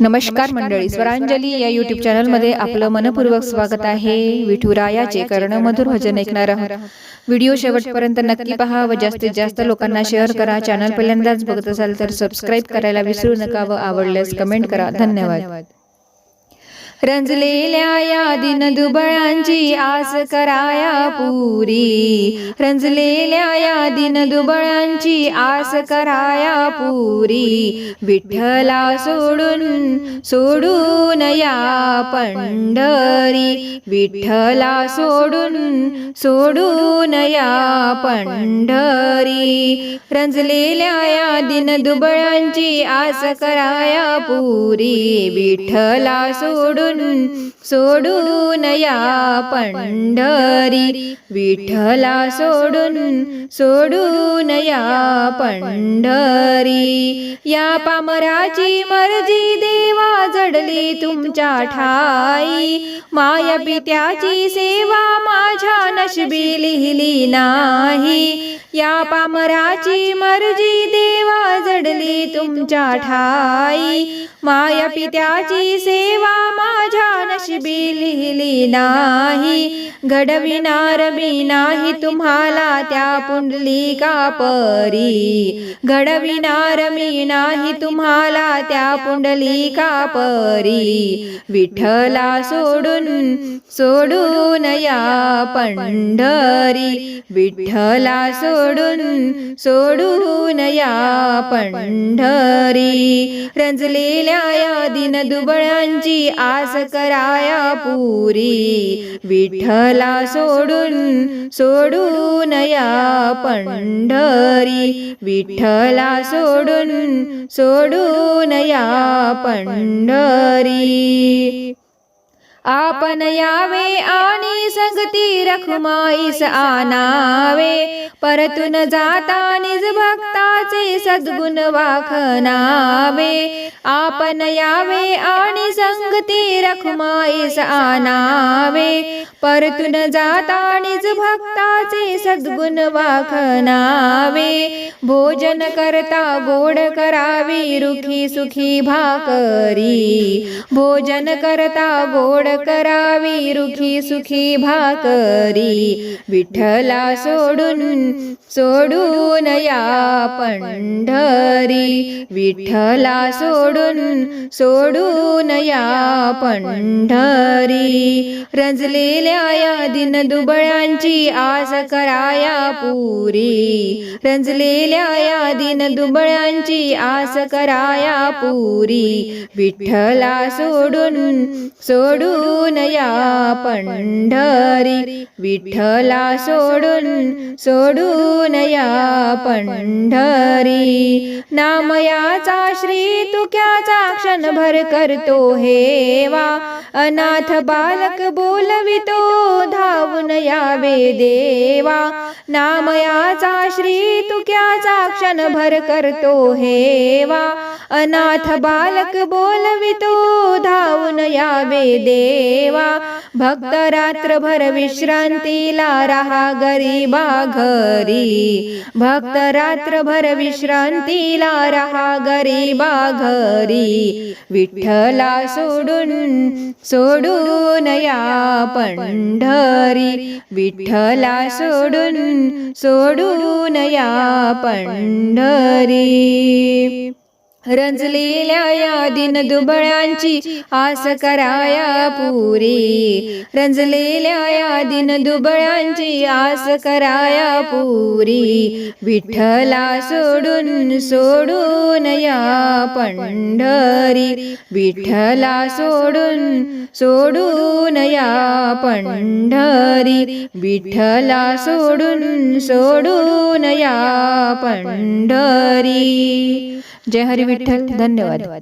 नमस्कार मंडळी स्वरांजली या युट्यूब चॅनलमध्ये आपलं मनपूर्वक स्वागत आहे. विठुरायाचे कर्ण मधुर भजन ऐकणार आहोत. व्हिडिओ शेवटपर्यंत नक्की पहा व जास्तीत जास्त लोकांना शेअर करा. चॅनल पहिल्यांदाच बघत असाल तर सबस्क्राईब करायला विसरू नका व आवडल्यास कमेंट करा. धन्यवाद. रंजलेल्या या दिन दुबळांची आस कराया पुरी. रंजलेल्या या दिन दुबळांची आस कराया पुरी. विठ्ठला सोडून सोडून या पंढरी. विठ्ठला सोडून सोडून या पंढरी. रंजलेल्या या दिन दुबळांची आस कराया पुरी. विठ्ठला सोडून सोडून या पंढरी. विठला सोडून सोडून या पंढरी. या पामराची मर्जी देवा जडली तुमच्या ठाई. माया पित्याची सेवा माझ्या नशबी लिहिली नाही. या पामराची मर्जी देवा जडली तुमच्या ठाई. माया पित्याची सेवा माझ्या नशिबी लिहिली नाही. घडविणार मी नाही तुम्हाला त्या पुंडलिका परी. घडविणार मी नाही तुम्हाला त्या पुंडलिका परी. विठ्ठला सोडून सोडून या पंढरी. विठ्ठला सोडून सोडून या पंढरी. रंजलेल्या या दिन दुबळांची आस कराया पुरी. विठ्ठला सोडून सोडून या पंढरी. विठ्ठला सोडून सोडून या पंढरी. आपण यावे आणि संगती रखुमाईस आनावे परतून जाता निज भक्ताचे सद्गुण वाखनावे. आपण यावे आणि संगती रखुमाईस आनावे परतून जाता निज भक्ताचे सद्गुण वाखनावे. भोजन करता गोड करावी रुखी सुखी भाकरी. भोजन करता गोड करावी रुखी सुखी भाकरी. विठ्ठला सोडून सोडून या पंढरी. विठ्ठला सोडून सोडून या पंढरी. रंजलेल्या या दिन दुबळांची आस कराया पुरी. रंजलेल्या या दिन दुबळांची आस कराया पुरी. विठ्ठला सोडून सोडून या पंढरी विठ्ठला सोडून सोडून या पंढरी. नामयाचा श्री तुक्याचा क्षणभर करतो हेवा अनाथ बालक बोलवितो धावून यावे देवा. नामयाचा श्री तुक्याचा क्षणभर करतो हेवा अनाथ बालक बोलवितो धावून यावे देवा. भक्त रात्रभर विश्रांतीला राहा गरीबा घरी. भक्त रात्रभर विश्रांतीला राहा गरीबा घरी. विठ्ठला सोडून सोडून या पंढरी. विठ्ठला सोडून सोडून या पंढरी. रंजलेल्या या दिन दुबळांची आस कराया पुरी. रंजलेल्या या दिन दुबळांची आस कराया पुरी. विठ्ठला सोडून सोडून या पंढरी. विठ्ठला सोडून सोडून या पंढरी. विठ्ठला सोडून सोडून या पंढरी. जय हरी विठ्ठल धन्यवाद.